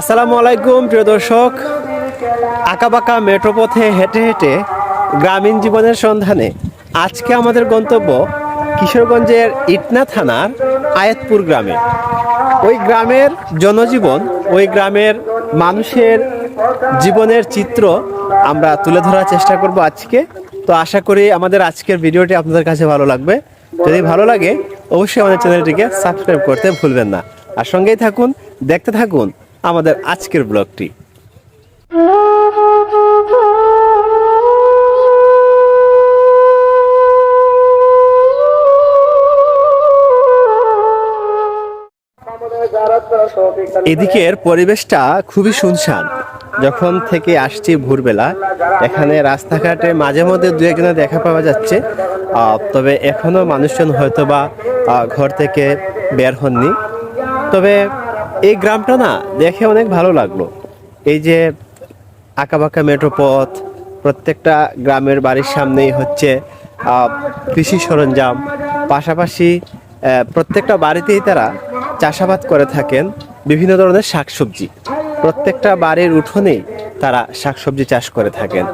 আসসালামু আলাইকুম, প্রিয় দর্শক। আঁকাবাঁকা মেট্রোপথে হেঁটে হেঁটে গ্রামীণ জীবনের সন্ধানে আজকে আমাদের গন্তব্য কিশোরগঞ্জের ইটনা থানার আয়াতপুর গ্রামে। ওই গ্রামের জনজীবন, ওই গ্রামের মানুষের জীবনের চিত্র আমরা তুলে ধরার চেষ্টা করব আজকে। তো আশা করি আমাদের আজকের ভিডিওটি আপনাদের কাছে ভালো লাগবে। যদি ভালো লাগে, অবশ্যই আমাদের চ্যানেলটিকে সাবস্ক্রাইব করতে ভুলবেন না। আর সঙ্গেই থাকুন, দেখতে থাকুন। আমাদের আজকের ব্লগটি। এদিকের পরিবেশটা খুবই শুনশান। যখন থেকে আসছি ভোরবেলা, এখানে রাস্তাঘাটে মাঝে মধ্যে দু একজনের দেখা পাওয়া যাচ্ছে। তবে এখনও মানুষজন হয়তো বা ঘর থেকে বের হননি। তবে এই গ্রামটা না দেখে অনেক ভালো লাগল। এই যে আঁকাবাঁকা মেট্রো পথ, প্রত্যেকটা গ্রামের বাড়ির সামনেই হচ্ছে কৃষি সরঞ্জাম। পাশাপাশি প্রত্যেকটা বাড়িতেই তারা চাষাবাদ করে থাকেন, বিভিন্ন ধরনের শাকসবজি। প্রত্যেকটা বাড়ির উঠোনেই তারা শাকসবজি চাষ করে থাকেন।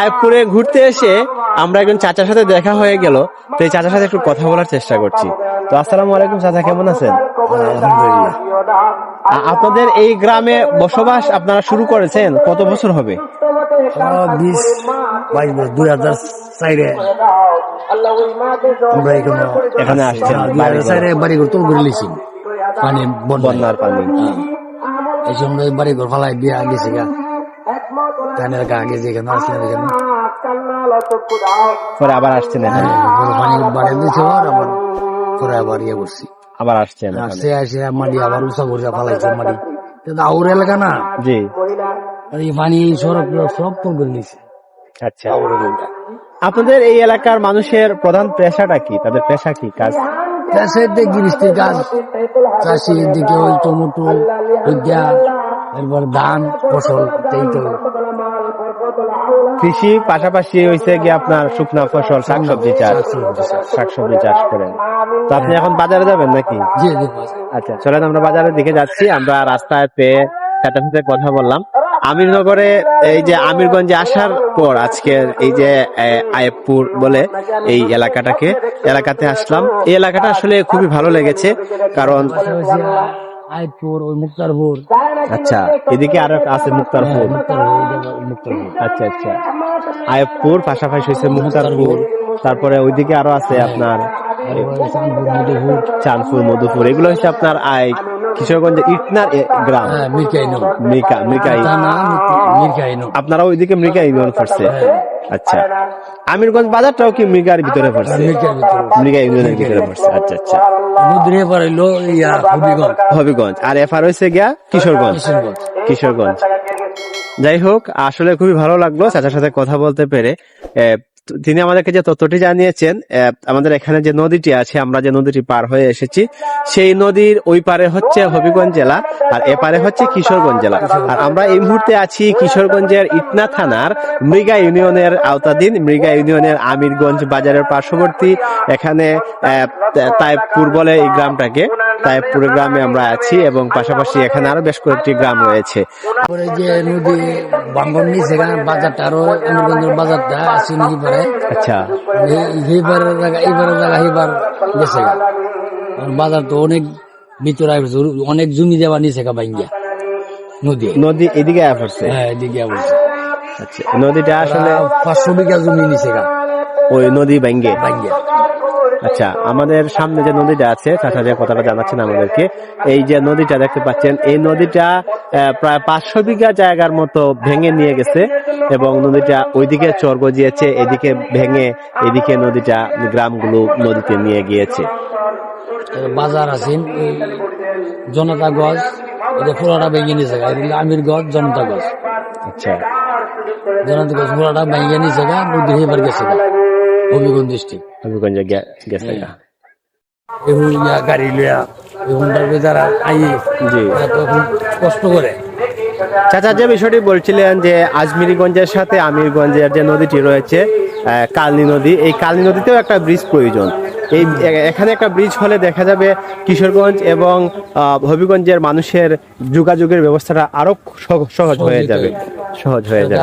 আয়পুরে ঘুরতে এসে আমরা একজন চাচার সাথে দেখা হয়ে গেল তো এই চাচার সাথে একটু কথা বলার চেষ্টা করছি। তো আসসালামু আলাইকুম চাচা কেমন আছেন? আলহামদুলিল্লাহ। আপনাদের এই গ্রামে বসবাস আপনারা শুরু করেছেন? কত বছর হবে? বিশ বাইশ বছর দুই হাজার চাইরে আমরা এখানে চাইরে বাড়ি ঘর লিছি পানি বন্যার পানি এই জন্য বাড়ি ঘর ফালাই বিয়া গেছে গা। কানের গা আগে যেখানে আসলেন এখানে পরে আবার আসছেন এখানে পরে পানি বাড়ি দিয়েছে আমার পরে আবার ইয়ে করছি। আবার আসছেন। আসছে আসে মাটি আবার উঁচা করছে ফালাইছে মাটি। কিন্তু আউর এলাকা না। জি। এই পানি সড়ক সব তোল করে নিছে। আচ্ছা। আপনাদের এই এলাকার মানুষের প্রধান পেশাটা কি? তাদের পেশা কি? কাজ? চাষের দিকে গৃহস্থির কাজ। চাষির দিকে ওই টমেটো এরপর ধান ফসল এই তো। কৃষি পাশাপাশি হয়েছে গিয়ে আপনার শুকনা ফসল শাকসবজি চাষ। শাকসবজি চাষ। করেন। তো আপনি এখন বাজারে যাবেন নাকি? জি জি আচ্ছা চলেন আমরা বাজারের দিকে যাচ্ছি। আমরা রাস্তায় পেয়ে সাথে সাথে কথা বললাম। আমিরনগরে এই যে আমিরগঞ্জে আসার পর আজকের এই যে আয়েবপুর বলে এই এলাকাটাকে এলাকাতে আসলাম। এই এলাকাটা আসলে খুবই ভালো লেগেছে কারণ ওই মুক্তারপুর। আচ্ছা এদিকে আরও আছে মুক্তারপুর। মুক্তারপুর আচ্ছা। আচ্ছা পাশাপাশি হয়েছে মুক্তারপুর। তারপরে ওইদিকে আরও আছে আপনার চানপুর চাঁদপুর মধুপুর। এগুলো হচ্ছে আপনার আই কিশোরগঞ্জের ইটনার গ্রাম। হ্যাঁ মৃকা মৃকাই আপনারা ওইদিকে মৃগা ইউনিয়ন হ্যাঁ। আচ্ছা। আমিরগঞ্জ বাজারটাও কি মৃগার ভিতরে পড়ছে মিরকার মৃগা ইউনিয়নের ভিতরে পড়ছে আচ্ছা আচ্ছা। নদীর ইয়া হবিগঞ্জ। হবিগঞ্জ। আর এফআর হয়েছে গিয়া কিশোরগঞ্জ। কিশোরগঞ্জ। কিশোরগঞ্জ। যাই হোক আসলে খুবই ভালো লাগল চাচার সাথে কথা বলতে পেরে। তিনি আমাদেরকে যে তথ্যটি জানিয়েছেন আমাদের এখানে যে নদীটি আছে আমরা যে নদীটি পার হয়ে এসেছি সেই নদীর ওই পারে হচ্ছে হবিগঞ্জ জেলা আর এপারে হচ্ছে কিশোরগঞ্জ জেলা। আর আমরা এই মুহূর্তে আছি কিশোরগঞ্জের ইটনা থানার মৃগা ইউনিয়নের আওতাধীন মৃগা ইউনিয়নের আমিরগঞ্জ বাজারের পার্শ্ববর্তী। এখানে আহ, তাইবপুর বলে এই গ্রামটাকে তাইবপুর গ্রামে আমরা আছি এবং পাশাপাশি এখানে আরও বেশ কয়েকটি গ্রাম রয়েছে। তারপরে যে নদী বাঙ্গন নিচে সেখানে বাজারটা আরও আমিরগঞ্জের বাজারটা আছে নাকি পরে আচ্ছা এইবারের জায়গা এইবারের জায়গা এইবার গেছে। বাজার তো অনেক ভিতরে আসছে অনেক জমি দেওয়া নিচে গা ভাঙ্গিয়া নদী। নদী এদিকে আয়া পড়ছে? হ্যাঁ এদিকে অবশ্য আচ্ছা নদীটা আসলে পাঁচশো বিঘা জমি নিচে গা। ওই নদী ব্যাঙ্গে আচ্ছা আমাদের সামনে যে নদীটা আছে চাচা যে কথাটা জানাচ্ছেন আমাদেরকে এই যে নদীটা দেখতে পাচ্ছেন এই নদীটা প্রায় পাঁচশো বিঘা জায়গার মতো ভেঙে নিয়ে গেছে এবং নদীটা ওইদিকে চর গজিয়েছে এদিকে ভেঙে এদিকে নদীটা গ্রামগুলো নদীতে নিয়ে গিয়েছে। বাজার আছে এই জনতা গজ এটা পুরাটা ভেঙে এটা আমির গজ জনতা গজ। আচ্ছা। জনতা গজ পুরাটা ভেঙে নিচে গা নদী এবার গেছে হবিগঞ্জ ডিস্ট্রিক্ট হবিগঞ্জে গেছে গা। এবং গাড়ি লইয়া এখানটার যারা আইয়ে জি। কষ্ট করে। চাচা যে বিষয়টি বলছিলেন যে আজমিরিগঞ্জের সাথে আমিরগঞ্জের যে নদীটি রয়েছে আহ, কালনী নদী এই কালনী নদীতেও একটা ব্রিজ প্রয়োজন। এই এখানে একটা ব্রিজ হলে দেখা যাবে কিশোরগঞ্জ এবং আহ, হবিগঞ্জের মানুষের যোগাযোগের ব্যবস্থাটা আরও সহ- সহজ হয়ে যাবে। সহজ হয়ে যাবে।